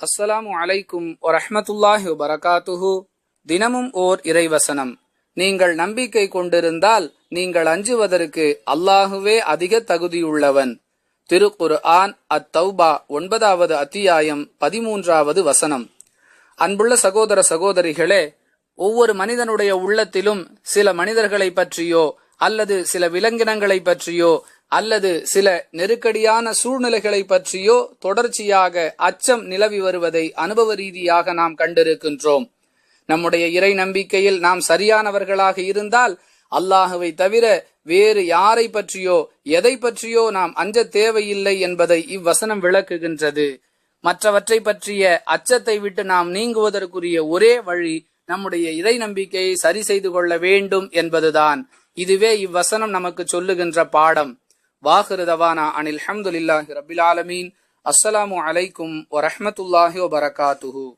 அஸ்ஸலாமு அலைக்கும் வரஹமத்துல்லாஹி வபரகாத்துஹு. தினமும் ஓர் இறைவசனம். நீங்கள் நம்பிக்கை கொண்டிருந்தால் நீங்கள் அஞ்சுவதற்கு அல்லாஹுவே அதிக தகுதியுள்ளவன். திருக்குர் ஆன் அத் தௌபா ஒன்பதாவது அத்தியாயம் பதிமூன்றாவது வசனம். அன்புள்ள சகோதர சகோதரிகளே ஒவ்வொரு மனிதனுடைய உள்ளத்திலும் சில மனிதர்களை பற்றியோ அல்லது சில விலங்கினங்களை பற்றியோ அல்லது சில நெருக்கடியான சூழ்நிலைகளை பற்றியோ தொடர்ச்சியாக அச்சம் நிலவி வருவதை அனுபவ ரீதியாக நாம் கண்டிருக்கின்றோம். நம்முடைய இறை நம்பிக்கையில் நாம் சரியானவர்களாக இருந்தால் அல்லாஹுவை தவிர வேறு யாரை பற்றியோ எதை பற்றியோ நாம் அஞ்ச தேவையில்லை என்பதை இவ்வசனம் விளக்குகின்றது. மற்றவற்றை பற்றிய அச்சத்தை விட்டு நாம் நீங்குவதற்குரிய ஒரே வழி நம்முடைய இறை நம்பிக்கையை சரி செய்து கொள்ள வேண்டும் என்பதுதான். இதுவே இவ்வசனம் நமக்கு சொல்லுகின்ற பாடம். வாஹிருதவானா அனில் ஹம்துலில்லாஹி ரபில் ஆலமீன். அஸ்ஸலாமு அலைக்கும் வரஹமத்துல்லாஹி வபரகாத்துஹூ.